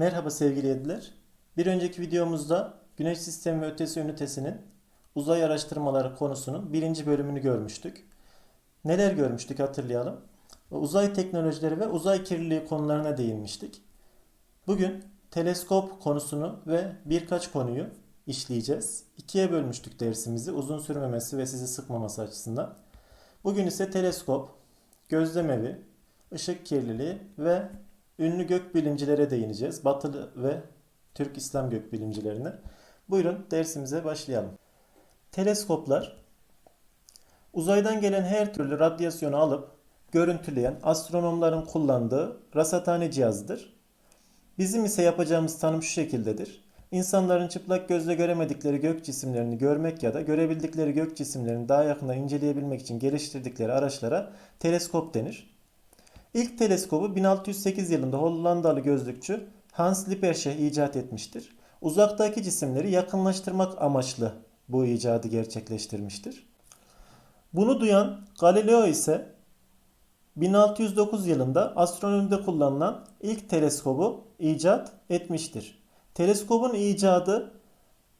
Merhaba sevgili yediler. Bir önceki videomuzda Güneş Sistemi ve Ötesi Ünitesi'nin uzay araştırmaları konusunun birinci bölümünü görmüştük. Neler görmüştük hatırlayalım. Uzay teknolojileri ve uzay kirliliği konularına değinmiştik. Bugün teleskop konusunu ve birkaç konuyu işleyeceğiz. İkiye bölmüştük dersimizi uzun sürmemesi ve sizi sıkmaması açısından. Bugün ise teleskop, gözlemevi, ışık kirliliği ve ünlü gökbilimcilere değineceğiz. Batılı ve Türk İslam gökbilimcilerine. Buyurun dersimize başlayalım. Teleskoplar uzaydan gelen her türlü radyasyonu alıp görüntüleyen astronomların kullandığı rasathane cihazıdır. Bizim ise yapacağımız tanım şu şekildedir. İnsanların çıplak gözle göremedikleri gök cisimlerini görmek ya da görebildikleri gök cisimlerini daha yakından inceleyebilmek için geliştirdikleri araçlara teleskop denir. İlk teleskobu 1608 yılında Hollandalı gözlükçü Hans Lippershey icat etmiştir. Uzaktaki cisimleri yakınlaştırmak amaçlı bu icadı gerçekleştirmiştir. Bunu duyan Galileo ise 1609 yılında astronomide kullanılan ilk teleskobu icat etmiştir. Teleskobun icadı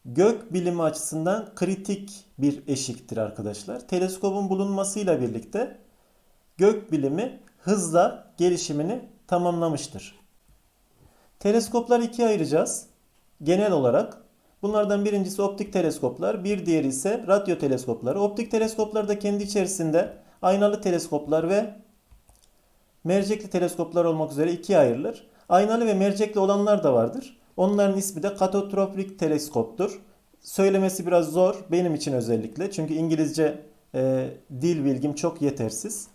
gök bilimi açısından kritik bir eşiktir arkadaşlar. Teleskobun bulunmasıyla birlikte gök bilimi hızla gelişimini tamamlamıştır. Teleskopları ikiye ayıracağız. Genel olarak bunlardan birincisi optik teleskoplar, bir diğeri ise radyo teleskopları. Optik teleskoplar da kendi içerisinde aynalı teleskoplar ve mercekli teleskoplar olmak üzere ikiye ayrılır. Aynalı ve mercekli olanlar da vardır. Onların ismi de katotropik teleskoptur. Söylemesi biraz zor benim için özellikle. Çünkü İngilizce e, dil bilgim çok yetersiz.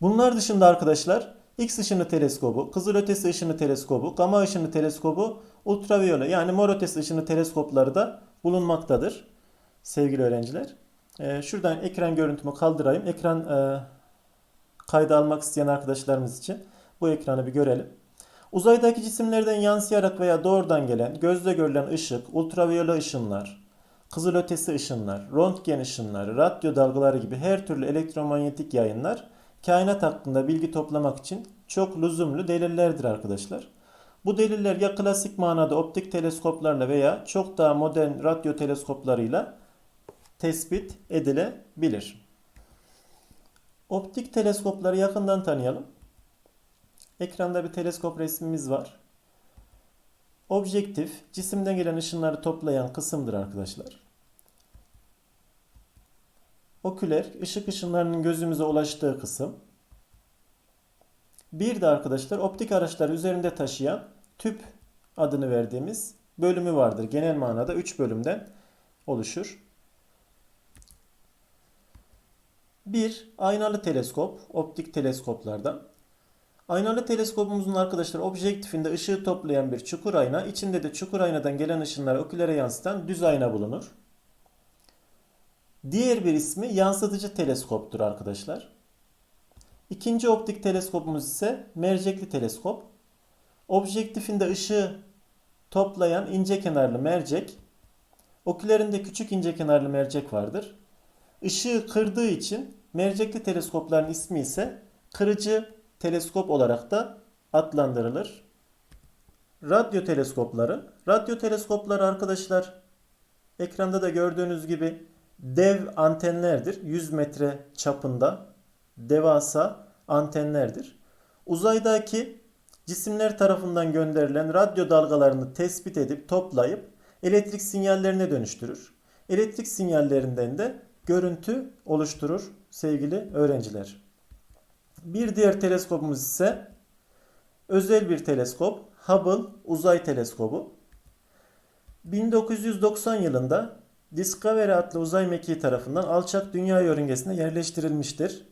Bunlar dışında arkadaşlar X ışını teleskobu, kızılötesi ışını teleskobu, gama ışını teleskobu, ultraviyole yani mor ötesi ışını teleskopları da bulunmaktadır sevgili öğrenciler. Ee, şuradan ekran görüntümü kaldırayım. Ekran e, kayda almak isteyen arkadaşlarımız için bu ekranı bir görelim. Uzaydaki cisimlerden yansıyarak veya doğrudan gelen gözle görülen ışık, ultraviyole ışınlar, kızılötesi ışınlar, röntgen ışınları, radyo dalgaları gibi her türlü elektromanyetik yayınlar kainat hakkında bilgi toplamak için çok lüzumlu delillerdir arkadaşlar. Bu deliller ya klasik manada optik teleskoplarla veya çok daha modern radyo teleskoplarıyla tespit edilebilir. Optik teleskopları yakından tanıyalım. Ekranda bir teleskop resmimiz var. Objektif, cisimden gelen ışınları toplayan kısımdır arkadaşlar. Oküler, ışık ışınlarının gözümüze ulaştığı kısım. Bir de arkadaşlar optik araçları üzerinde taşıyan tüp adını verdiğimiz bölümü vardır. Genel manada 3 bölümden oluşur. Bir aynalı teleskop, optik teleskoplardan. Aynalı teleskopumuzun arkadaşlar objektifinde ışığı toplayan bir çukur ayna, içinde de çukur aynadan gelen ışınları okülere yansıtan düz ayna bulunur. Diğer bir ismi yansıtıcı teleskoptur arkadaşlar. İkinci optik teleskopumuz ise mercekli teleskop. Objektifinde ışığı toplayan ince kenarlı mercek, okülerinde küçük ince kenarlı mercek vardır. Işığı kırdığı için mercekli teleskopların ismi ise kırıcı teleskop olarak da adlandırılır. Radyo teleskopları. Radyo teleskopları arkadaşlar ekranda da gördüğünüz gibi dev antenlerdir. 100 metre çapında devasa antenlerdir. Uzaydaki cisimler tarafından gönderilen radyo dalgalarını tespit edip toplayıp elektrik sinyallerine dönüştürür. Elektrik sinyallerinden de görüntü oluşturur sevgili öğrenciler. Bir diğer teleskopumuz ise özel bir teleskop Hubble Uzay Teleskobu. 1990 yılında Discovery adlı uzay mekiği tarafından alçak dünya yörüngesine yerleştirilmiştir.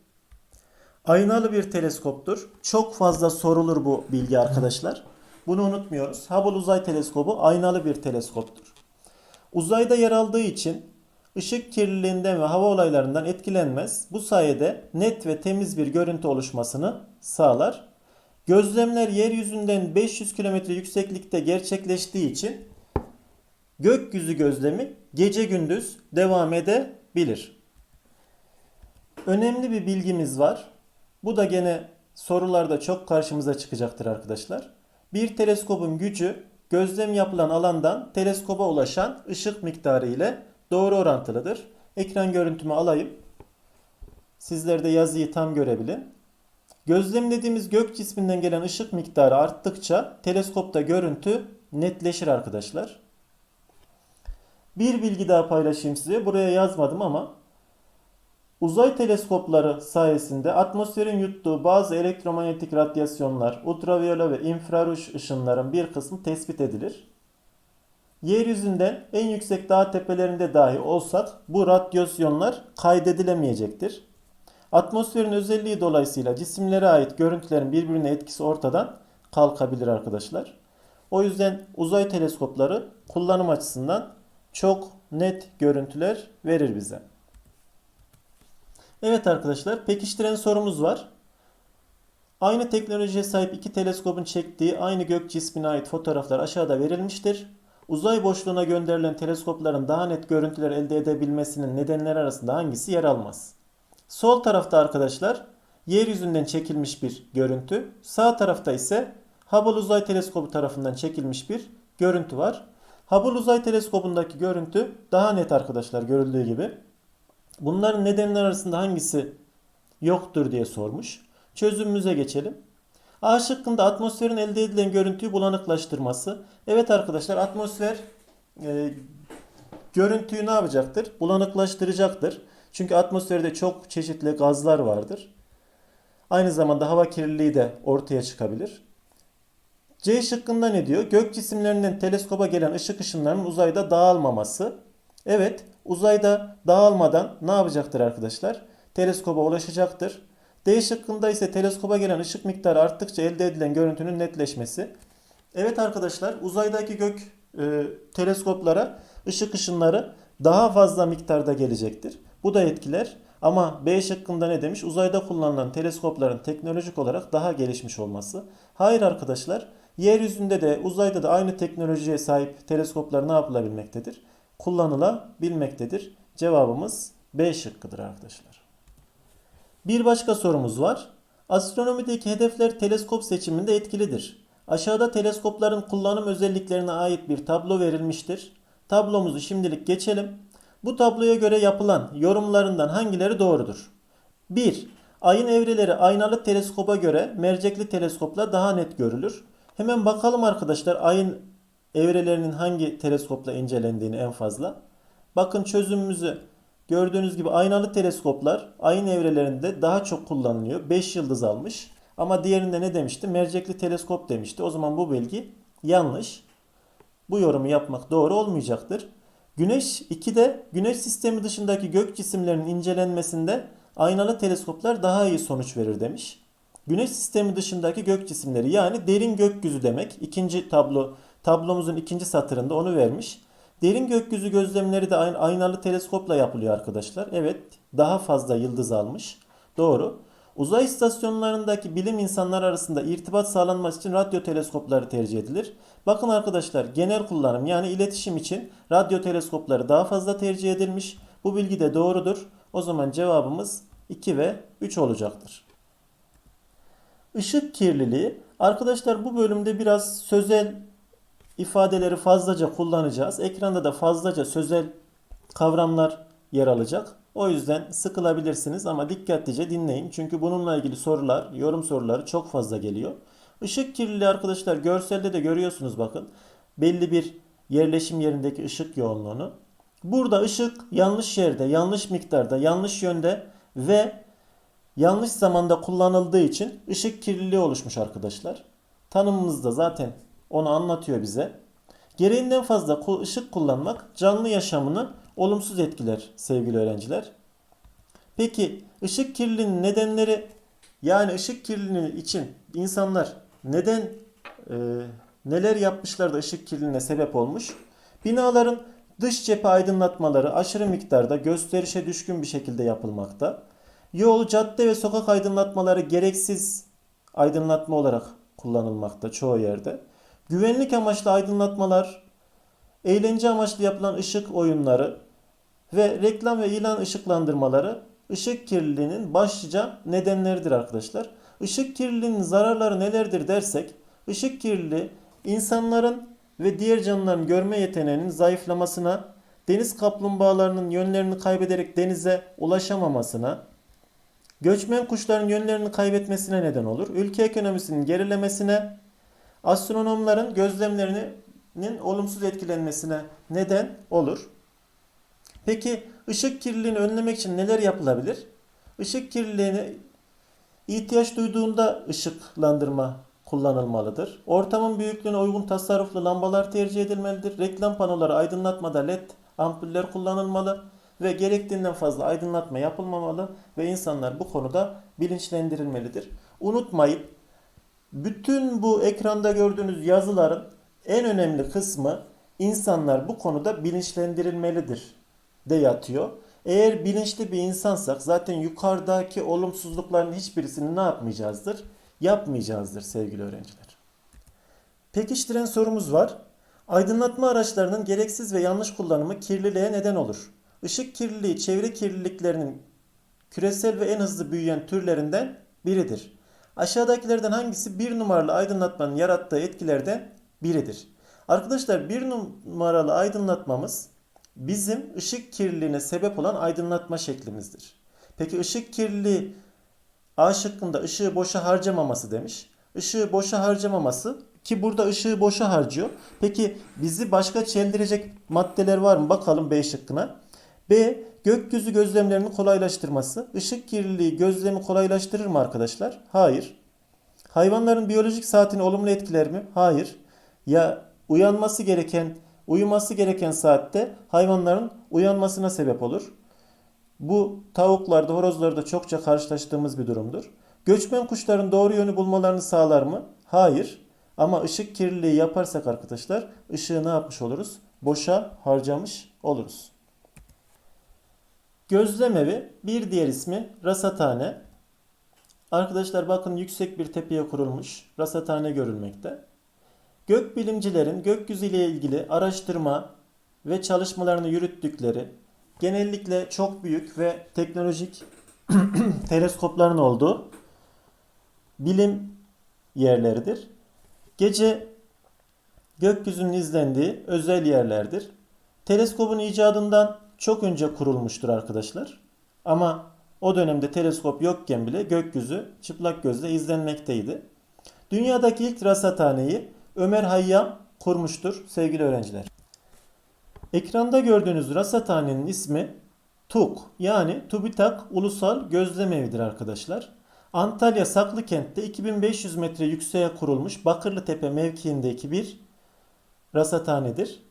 Aynalı bir teleskoptur. Çok fazla sorulur bu bilgi arkadaşlar. Bunu unutmuyoruz. Hubble Uzay Teleskobu aynalı bir teleskoptur. Uzayda yer aldığı için ışık kirliliğinden ve hava olaylarından etkilenmez. Bu sayede net ve temiz bir görüntü oluşmasını sağlar. Gözlemler yeryüzünden 500 km yükseklikte gerçekleştiği için gökyüzü gözlemi gece gündüz devam edebilir. Önemli bir bilgimiz var. Bu da gene sorularda çok karşımıza çıkacaktır arkadaşlar. Bir teleskobun gücü gözlem yapılan alandan teleskoba ulaşan ışık miktarı ile doğru orantılıdır. Ekran görüntümü alayım. Sizler de yazıyı tam görebilin. Gözlemlediğimiz gök cisminden gelen ışık miktarı arttıkça teleskopta görüntü netleşir arkadaşlar. Bir bilgi daha paylaşayım size. Buraya yazmadım ama uzay teleskopları sayesinde atmosferin yuttuğu bazı elektromanyetik radyasyonlar, ultraviyole ve infraruj ışınların bir kısmı tespit edilir. Yeryüzünden en yüksek dağ tepelerinde dahi olsak bu radyasyonlar kaydedilemeyecektir. Atmosferin özelliği dolayısıyla cisimlere ait görüntülerin birbirine etkisi ortadan kalkabilir arkadaşlar. O yüzden uzay teleskopları kullanım açısından çok net görüntüler verir bize. Evet arkadaşlar pekiştiren sorumuz var. Aynı teknolojiye sahip iki teleskobun çektiği aynı gök cismine ait fotoğraflar aşağıda verilmiştir. Uzay boşluğuna gönderilen teleskopların daha net görüntüler elde edebilmesinin nedenleri arasında hangisi yer almaz? Sol tarafta arkadaşlar yeryüzünden çekilmiş bir görüntü. Sağ tarafta ise Hubble Uzay Teleskobu tarafından çekilmiş bir görüntü var. Hubble Uzay Teleskobu'ndaki görüntü daha net arkadaşlar görüldüğü gibi. Bunların nedenler arasında hangisi yoktur diye sormuş. Çözümümüze geçelim. A şıkkında atmosferin elde edilen görüntüyü bulanıklaştırması. Evet arkadaşlar atmosfer e, görüntüyü ne yapacaktır? Bulanıklaştıracaktır. Çünkü atmosferde çok çeşitli gazlar vardır. Aynı zamanda hava kirliliği de ortaya çıkabilir. C şıkkında ne diyor? Gök cisimlerinden teleskoba gelen ışık ışınlarının uzayda dağılmaması. Evet, uzayda dağılmadan ne yapacaktır arkadaşlar? Teleskoba ulaşacaktır. D şıkkında ise teleskoba gelen ışık miktarı arttıkça elde edilen görüntünün netleşmesi. Evet arkadaşlar, uzaydaki gök e, teleskoplara ışık ışınları daha fazla miktarda gelecektir. Bu da etkiler. Ama B şıkkında ne demiş? Uzayda kullanılan teleskopların teknolojik olarak daha gelişmiş olması. Hayır arkadaşlar. Yeryüzünde de uzayda da aynı teknolojiye sahip teleskoplar ne yapılabilmektedir? Kullanılabilmektedir. Cevabımız B şıkkıdır arkadaşlar. Bir başka sorumuz var. Astronomideki hedefler teleskop seçiminde etkilidir. Aşağıda teleskopların kullanım özelliklerine ait bir tablo verilmiştir. Tablomuzu şimdilik geçelim. Bu tabloya göre yapılan yorumlarından hangileri doğrudur? 1. Ayın evreleri aynalı teleskoba göre mercekli teleskopla daha net görülür. Hemen bakalım arkadaşlar ayın evrelerinin hangi teleskopla incelendiğini en fazla. Bakın çözümümüzü gördüğünüz gibi aynalı teleskoplar ayın evrelerinde daha çok kullanılıyor. 5 yıldız almış. Ama diğerinde ne demişti? Mercekli teleskop demişti. O zaman bu bilgi yanlış. Bu yorumu yapmak doğru olmayacaktır. Güneş 2'de güneş sistemi dışındaki gök cisimlerinin incelenmesinde aynalı teleskoplar daha iyi sonuç verir demiş. Güneş sistemi dışındaki gök cisimleri yani derin gökyüzü demek. İkinci tablo tablomuzun ikinci satırında onu vermiş. Derin gökyüzü gözlemleri de aynalı teleskopla yapılıyor arkadaşlar. Evet daha fazla yıldız almış. Doğru. Uzay istasyonlarındaki bilim insanları arasında irtibat sağlanması için radyo teleskopları tercih edilir. Bakın arkadaşlar genel kullanım yani iletişim için radyo teleskopları daha fazla tercih edilmiş. Bu bilgi de doğrudur. O zaman cevabımız 2 ve 3 olacaktır. Işık kirliliği. Arkadaşlar bu bölümde biraz sözel ifadeleri fazlaca kullanacağız. Ekranda da fazlaca sözel kavramlar yer alacak. O yüzden sıkılabilirsiniz ama dikkatlice dinleyin. Çünkü bununla ilgili sorular, yorum soruları çok fazla geliyor. Işık kirliliği arkadaşlar görselde de görüyorsunuz bakın. Belli bir yerleşim yerindeki ışık yoğunluğunu. Burada ışık yanlış yerde, yanlış miktarda, yanlış yönde ve yanlış zamanda kullanıldığı için ışık kirliliği oluşmuş arkadaşlar. Tanımımız da zaten onu anlatıyor bize. Gereğinden fazla ışık kullanmak canlı yaşamını olumsuz etkiler sevgili öğrenciler. Peki ışık kirliliğinin nedenleri yani ışık kirliliği için insanlar neden e, neler yapmışlar da ışık kirliliğine sebep olmuş? Binaların dış cephe aydınlatmaları aşırı miktarda gösterişe düşkün bir şekilde yapılmakta. Yol, cadde ve sokak aydınlatmaları gereksiz aydınlatma olarak kullanılmakta çoğu yerde. Güvenlik amaçlı aydınlatmalar, eğlence amaçlı yapılan ışık oyunları ve reklam ve ilan ışıklandırmaları ışık kirliliğinin başlıca nedenleridir arkadaşlar. Işık kirliliğinin zararları nelerdir dersek, Işık kirliliği insanların ve diğer canlıların görme yeteneğinin zayıflamasına, deniz kaplumbağalarının yönlerini kaybederek denize ulaşamamasına, göçmen kuşların yönlerini kaybetmesine neden olur. Ülke ekonomisinin gerilemesine, astronomların gözlemlerinin olumsuz etkilenmesine neden olur. Peki ışık kirliliğini önlemek için neler yapılabilir? Işık kirliliğini ihtiyaç duyduğunda ışıklandırma kullanılmalıdır. Ortamın büyüklüğüne uygun tasarruflu lambalar tercih edilmelidir. Reklam panoları aydınlatmada led ampuller kullanılmalı ve gerektiğinden fazla aydınlatma yapılmamalı ve insanlar bu konuda bilinçlendirilmelidir. Unutmayın bütün bu ekranda gördüğünüz yazıların en önemli kısmı insanlar bu konuda bilinçlendirilmelidir de yatıyor. Eğer bilinçli bir insansak zaten yukarıdaki olumsuzlukların hiçbirisini ne yapmayacağızdır? Yapmayacağızdır sevgili öğrenciler. Pekiştiren sorumuz var. Aydınlatma araçlarının gereksiz ve yanlış kullanımı kirliliğe neden olur. Işık kirliliği çevre kirliliklerinin küresel ve en hızlı büyüyen türlerinden biridir. Aşağıdakilerden hangisi bir numaralı aydınlatmanın yarattığı etkilerden biridir? Arkadaşlar bir numaralı aydınlatmamız bizim ışık kirliliğine sebep olan aydınlatma şeklimizdir. Peki ışık kirliliği A şıkkında ışığı boşa harcamaması demiş. Işığı boşa harcamaması ki burada ışığı boşa harcıyor. Peki bizi başka çeldirecek maddeler var mı? Bakalım B şıkkına. B. Gökyüzü gözlemlerini kolaylaştırması. Işık kirliliği gözlemi kolaylaştırır mı arkadaşlar? Hayır. Hayvanların biyolojik saatini olumlu etkiler mi? Hayır. Ya uyanması gereken, uyuması gereken saatte hayvanların uyanmasına sebep olur. Bu tavuklarda, horozlarda çokça karşılaştığımız bir durumdur. Göçmen kuşların doğru yönü bulmalarını sağlar mı? Hayır. Ama ışık kirliliği yaparsak arkadaşlar ışığı ne yapmış oluruz? Boşa harcamış oluruz. Gözlem evi bir diğer ismi rasathane. Arkadaşlar bakın yüksek bir tepeye kurulmuş rasathane görülmekte. Gökbilimcilerin gökyüzü ile ilgili araştırma ve çalışmalarını yürüttükleri genellikle çok büyük ve teknolojik teleskopların olduğu bilim yerleridir. Gece gökyüzünün izlendiği özel yerlerdir. Teleskopun icadından çok önce kurulmuştur arkadaşlar. Ama o dönemde teleskop yokken bile gökyüzü çıplak gözle izlenmekteydi. Dünyadaki ilk rasathaneyi Ömer Hayyam kurmuştur sevgili öğrenciler. Ekranda gördüğünüz rasathanenin ismi TUK yani TÜBİTAK Ulusal Gözlem Evi'dir arkadaşlar. Antalya Saklıkent'te 2500 metre yükseğe kurulmuş Bakırlı Tepe mevkiindeki bir rasathanedir.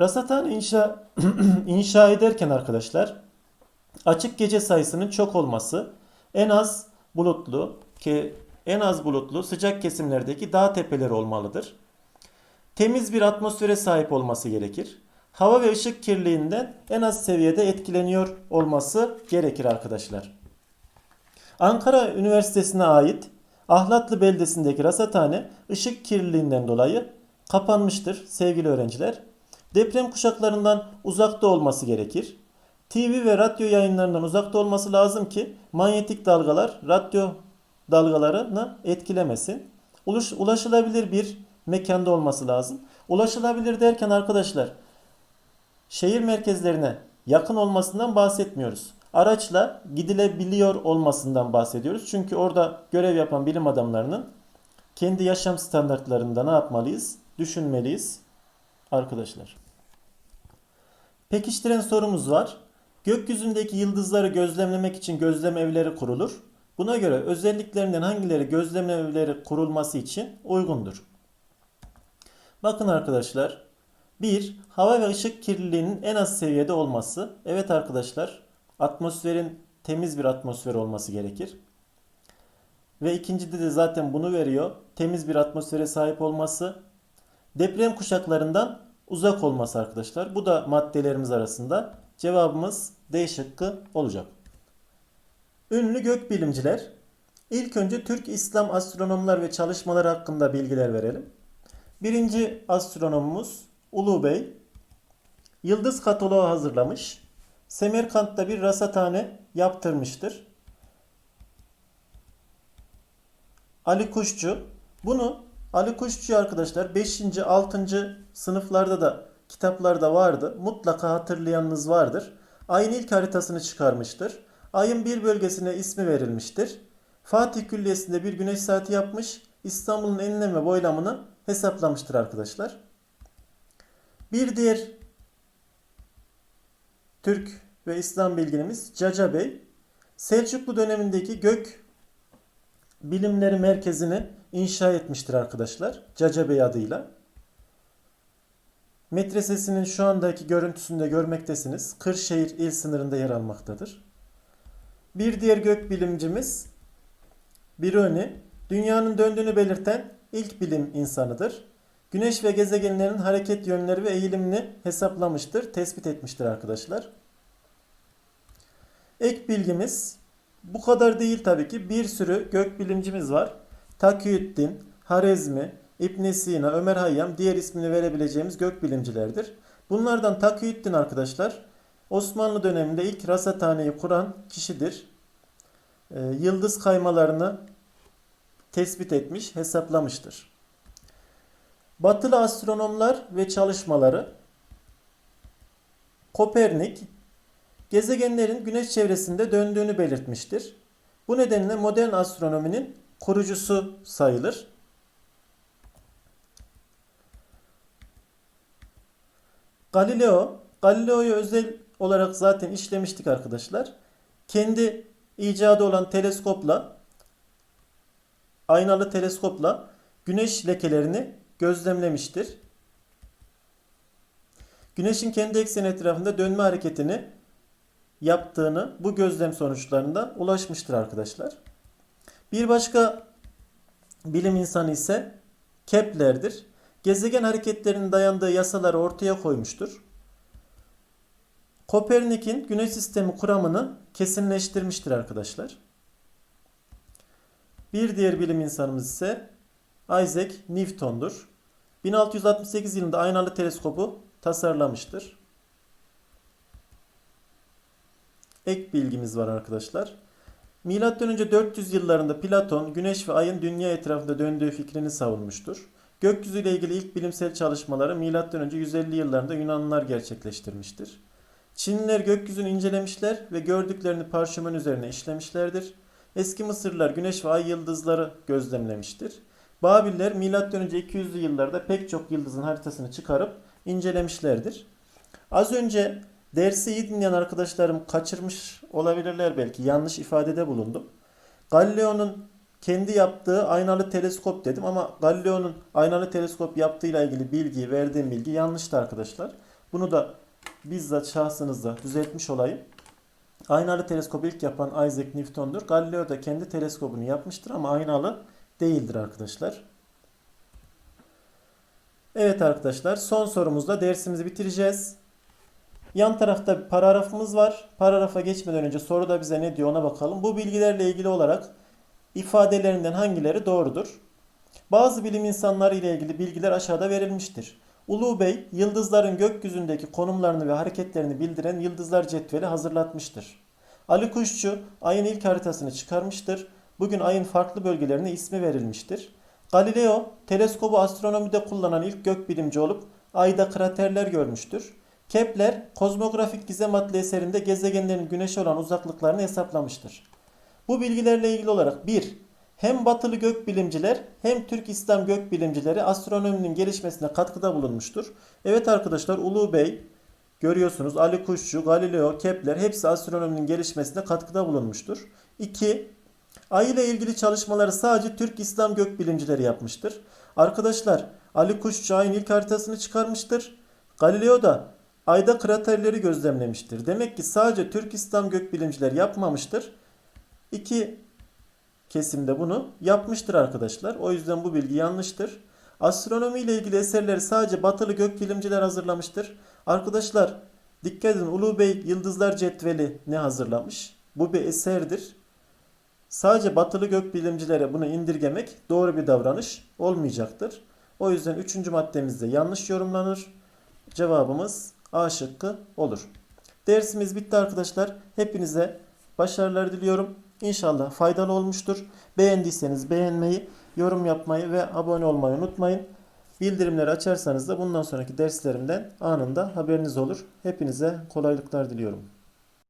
Rasathane inşa, inşa ederken arkadaşlar açık gece sayısının çok olması en az bulutlu ki en az bulutlu sıcak kesimlerdeki dağ tepeleri olmalıdır. Temiz bir atmosfere sahip olması gerekir. Hava ve ışık kirliliğinden en az seviyede etkileniyor olması gerekir arkadaşlar. Ankara Üniversitesi'ne ait Ahlatlı beldesindeki rasathane ışık kirliliğinden dolayı kapanmıştır sevgili öğrenciler. Deprem kuşaklarından uzakta olması gerekir. TV ve radyo yayınlarından uzakta olması lazım ki manyetik dalgalar radyo dalgalarını etkilemesin. Ulaş, ulaşılabilir bir mekanda olması lazım. Ulaşılabilir derken arkadaşlar şehir merkezlerine yakın olmasından bahsetmiyoruz. Araçla gidilebiliyor olmasından bahsediyoruz. Çünkü orada görev yapan bilim adamlarının kendi yaşam standartlarında ne yapmalıyız? Düşünmeliyiz arkadaşlar. Pekiştiren sorumuz var. Gökyüzündeki yıldızları gözlemlemek için gözlem evleri kurulur. Buna göre özelliklerinden hangileri gözlem evleri kurulması için uygundur? Bakın arkadaşlar. 1. Hava ve ışık kirliliğinin en az seviyede olması. Evet arkadaşlar. Atmosferin temiz bir atmosfer olması gerekir. Ve ikincide de zaten bunu veriyor. Temiz bir atmosfere sahip olması. Deprem kuşaklarından uzak olması arkadaşlar. Bu da maddelerimiz arasında. Cevabımız D şıkkı olacak. Ünlü gökbilimciler. İlk önce Türk İslam astronomlar ve çalışmaları hakkında bilgiler verelim. Birinci astronomumuz Ulu Bey. Yıldız kataloğu hazırlamış. Semerkant'ta bir rasathane yaptırmıştır. Ali Kuşçu bunu Ali Kuşçu arkadaşlar 5. 6. sınıflarda da kitaplarda vardı. Mutlaka hatırlayanınız vardır. Ayın ilk haritasını çıkarmıştır. Ayın bir bölgesine ismi verilmiştir. Fatih Külliyesi'nde bir güneş saati yapmış. İstanbul'un enlem ve boylamını hesaplamıştır arkadaşlar. Bir diğer Türk ve İslam bilginimiz Caca Bey, Selçuklu dönemindeki gök bilimleri merkezini inşa etmiştir arkadaşlar. Caca Bey adıyla. Metresesinin şu andaki görüntüsünde görmektesiniz. Kırşehir il sınırında yer almaktadır. Bir diğer gök bilimcimiz Biruni, dünyanın döndüğünü belirten ilk bilim insanıdır. Güneş ve gezegenlerin hareket yönleri ve eğilimini hesaplamıştır, tespit etmiştir arkadaşlar. Ek bilgimiz bu kadar değil tabii ki. Bir sürü gök bilimcimiz var. Takiyüddin, Harezmi, İbn Sina, Ömer Hayyam diğer ismini verebileceğimiz gök bilimcilerdir. Bunlardan Takiyüddin arkadaşlar Osmanlı döneminde ilk rasathaneyi kuran kişidir. Ee, yıldız kaymalarını tespit etmiş, hesaplamıştır. Batılı astronomlar ve çalışmaları Kopernik gezegenlerin güneş çevresinde döndüğünü belirtmiştir. Bu nedenle modern astronominin kurucusu sayılır. Galileo, Galileo'yu özel olarak zaten işlemiştik arkadaşlar. Kendi icadı olan teleskopla, aynalı teleskopla güneş lekelerini gözlemlemiştir. Güneşin kendi ekseni etrafında dönme hareketini yaptığını bu gözlem sonuçlarında ulaşmıştır arkadaşlar. Bir başka bilim insanı ise Kepler'dir. Gezegen hareketlerinin dayandığı yasaları ortaya koymuştur. Kopernik'in güneş sistemi kuramını kesinleştirmiştir arkadaşlar. Bir diğer bilim insanımız ise Isaac Newton'dur. 1668 yılında aynalı teleskobu tasarlamıştır. Ek bilgimiz var arkadaşlar. Milattan önce 400 yıllarında Platon güneş ve ayın dünya etrafında döndüğü fikrini savunmuştur. Gökyüzüyle ilgili ilk bilimsel çalışmaları milattan önce 150 yıllarında Yunanlılar gerçekleştirmiştir. Çinliler gökyüzünü incelemişler ve gördüklerini parşömen üzerine işlemişlerdir. Eski Mısırlılar güneş ve ay yıldızları gözlemlemiştir. Babiller milattan önce 200'lü yıllarda pek çok yıldızın haritasını çıkarıp incelemişlerdir. Az önce dersi iyi dinleyen arkadaşlarım kaçırmış olabilirler belki. Yanlış ifadede bulundum. Galileo'nun kendi yaptığı aynalı teleskop dedim ama Galileo'nun aynalı teleskop yaptığıyla ilgili bilgi, verdiğim bilgi yanlıştı arkadaşlar. Bunu da bizzat şahsınızda düzeltmiş olayım. Aynalı teleskobu ilk yapan Isaac Newton'dur. Galileo da kendi teleskobunu yapmıştır ama aynalı değildir arkadaşlar. Evet arkadaşlar son sorumuzda dersimizi bitireceğiz. Yan tarafta bir paragrafımız var. Paragrafa geçmeden önce soruda bize ne diyor ona bakalım. Bu bilgilerle ilgili olarak ifadelerinden hangileri doğrudur? Bazı bilim insanları ile ilgili bilgiler aşağıda verilmiştir. Ulu Bey, yıldızların gökyüzündeki konumlarını ve hareketlerini bildiren yıldızlar cetveli hazırlatmıştır. Ali Kuşçu, ayın ilk haritasını çıkarmıştır. Bugün ayın farklı bölgelerine ismi verilmiştir. Galileo, teleskobu astronomide kullanan ilk gökbilimci olup ayda kraterler görmüştür. Kepler, kozmografik gizem adlı eserinde gezegenlerin güneşe olan uzaklıklarını hesaplamıştır. Bu bilgilerle ilgili olarak 1. Hem batılı gökbilimciler hem Türk İslam gökbilimcileri astronominin gelişmesine katkıda bulunmuştur. Evet arkadaşlar Ulu Bey görüyorsunuz Ali Kuşçu, Galileo, Kepler hepsi astronominin gelişmesine katkıda bulunmuştur. 2. Ay ile ilgili çalışmaları sadece Türk İslam gökbilimcileri yapmıştır. Arkadaşlar Ali Kuşçu ayın ilk haritasını çıkarmıştır. Galileo da ayda kraterleri gözlemlemiştir. Demek ki sadece Türk İslam gökbilimciler yapmamıştır. İki kesimde bunu yapmıştır arkadaşlar. O yüzden bu bilgi yanlıştır. Astronomi ile ilgili eserleri sadece batılı gökbilimciler hazırlamıştır. Arkadaşlar dikkat edin Ulu Bey Yıldızlar Cetveli ne hazırlamış? Bu bir eserdir. Sadece batılı gökbilimcilere bunu indirgemek doğru bir davranış olmayacaktır. O yüzden üçüncü maddemizde yanlış yorumlanır. Cevabımız A şıkkı olur. Dersimiz bitti arkadaşlar. Hepinize başarılar diliyorum. İnşallah faydalı olmuştur. Beğendiyseniz beğenmeyi yorum yapmayı ve abone olmayı unutmayın. Bildirimleri açarsanız da bundan sonraki derslerimden anında haberiniz olur. Hepinize kolaylıklar diliyorum.